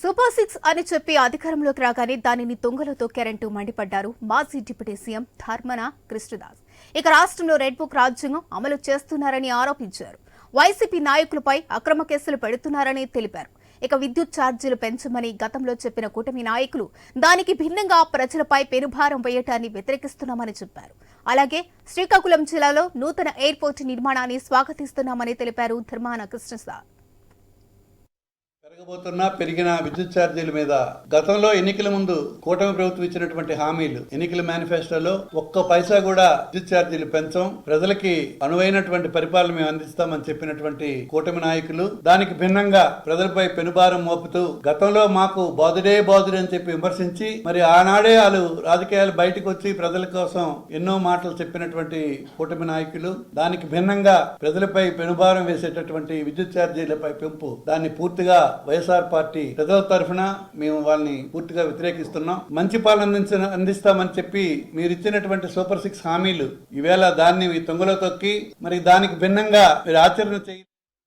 Super six అని చెప్పి అధికారంలోకి రాగానే దానిని తొంగలో తొక్కారంటూ మండిపడ్డారు మాజీ డిప్యూటీ సీఎం ధర్మన కృష్ణదాస్. ఇక రాష్ట్రంలో రెడ్ బుక్ రాజ్యాంగం అమలు చేస్తున్నారని ఆరోపించారు. వైసీపీ నాయకులపై అక్రమ కేసులు పెడుతున్నారని తెలిపారు. ఇక విద్యుత్ ఛార్జీలు పెంచమని గతంలో చెప్పిన కూటమి నాయకులు దానికి భిన్నంగా ప్రజలపై పెనుభారం వేయటాన్ని వ్యతిరేకిస్తున్నామని చెప్పారు. అలాగే శ్రీకాకుళం జిల్లాలో నూతన ఎయిర్పోర్ట్ నిర్మాణాన్ని స్వాగతిస్తున్నామని తెలిపారు ధర్మాన కృష్ణదాస్. పెరగబోతున్న పెరిగిన విద్యుత్ ఛార్జీల మీద. గతంలో ఎన్నికల ముందు కూటమి ప్రభుత్వం ఇచ్చినటువంటి హామీలు ఎన్నికల మేనిఫెస్టోలో ఒక్క పైసా కూడా విద్యుత్ ఛార్జీలు పెంచం. ప్రజలకి అనువైనటువంటి పరిపాలన మేము అందిస్తామని చెప్పినటువంటి కూటమి నాయకులు దానికి భిన్నంగా ప్రజలపై పెనుభారం మోపుతూ గతంలో మాకు బాధుడే బాధుడే అని చెప్పి విమర్శించి మరి ఆనాడే వాళ్ళు రాజకీయాలు బయటకు వచ్చి ప్రజల కోసం ఎన్నో మాటలు చెప్పినటువంటి కూటమి నాయకులు దానికి భిన్నంగా ప్రజలపై పెనుభారం వేసేటటువంటి విద్యుత్ ఛార్జీలపై పెంపు దాన్ని పూర్తిగా వైఎస్ఆర్ పార్టీ ప్రజల తరఫున మేము వాళ్ళని పూర్తిగా వ్యతిరేకిస్తున్నాం. మంచి పాలన అందించిన అందిస్తామని చెప్పి మీరు ఇచ్చినటువంటి సూపర్ సిక్స్ హామీలు ఈవేళ దాన్ని మీ తొంగలో తొక్కి మరి దానికి భిన్నంగా మీరు ఆచరణ చేయ